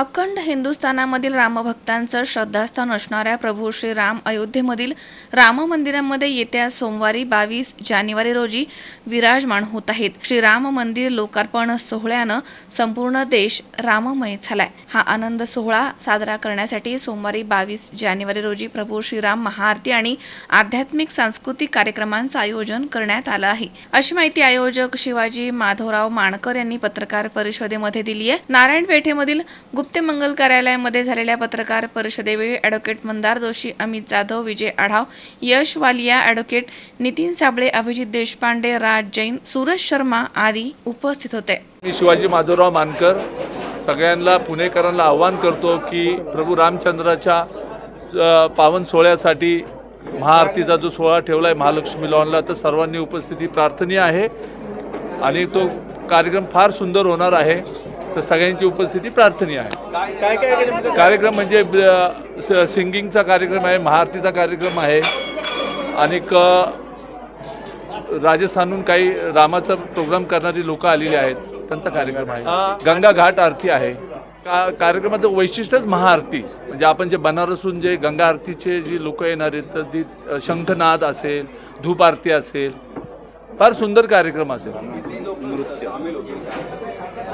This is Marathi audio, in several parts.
अखंड हिंदुस्थानामधील रामभक्तांचं श्रद्धास्थान असणाऱ्या प्रभू श्री राम अयोध्येमधील राम मंदिरामध्ये येत्या सोमवारी बावीस जानेवारी रोजी विराजमान होत आहेत. श्री राम मंदिर लोकार्पण सोहळ्यानं संपूर्ण देश राममय झालाय. हा आनंद सोहळा साजरा करण्यासाठी सोमवारी बावीस जानेवारी रोजी प्रभू श्रीराम महाआरती आणि आध्यात्मिक सांस्कृतिक कार्यक्रमांचं आयोजन करण्यात आलं आहे. अशी माहिती आयोजक शिवाजी माधवराव माणकर यांनी पत्रकार परिषदेमध्ये दिली आहे नारायण पेठेमधील गुप्त मंगल कार्यालयामध्ये झालेल्या पत्रकार परिषदेवेळी ॲडव्होकेट मंदार जोशी अमित जाधव विजय आढाव यश वालिया ॲडव्होकेट नितीन साबळे अभिजित देशपांडे राज जैन सूरज शर्मा आदी उपस्थित होते. मी शिवाजी माधवराव मानकर सगळ्यांना पुणेकरांना आव्हान करतो की प्रभू रामचंद्राच्या पावन सोहळ्यासाठी महाआरतीचा जो सोहळा ठेवला आहे महालक्ष्मी लॉनला तर सर्वांनी उपस्थिती प्रार्थनीय आहे आणि तो कार्यक्रम फार सुंदर होणार आहे. तर सगळ्यांची उपस्थिती प्रार्थनीय आहे. काय काय नेमकं कार्यक्रम म्हणजे स- सिंगिंगचा कार्यक्रम आहे महाआरतीचा कार्यक्रम आहे. आणि राजस्थानहून काही रामाचा प्रोग्राम करणारी लोक आलेली आहेत त्यांचा कार्यक्रम आहे. गंगा घाट आरती आहे. का कार्यक्रमाचं वैशिष्ट्यच महाआरती. म्हणजे आपण जे बनारसून जे गंगा आरतीचे जी लोक येणार आहेत तर ती अ, शंखनाद असेल धूप आरती असेल फार सुंदर कार्यक्रम असेल.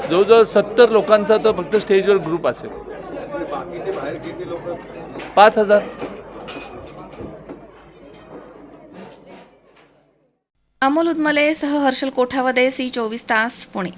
जवळजवळ सत्तर लोकांचा तर फक्त स्टेजवर ग्रुप असेल. पाच हजार. अमोल उदमले सह हर्षल कोठावदे सी चोवीस तास पुणे.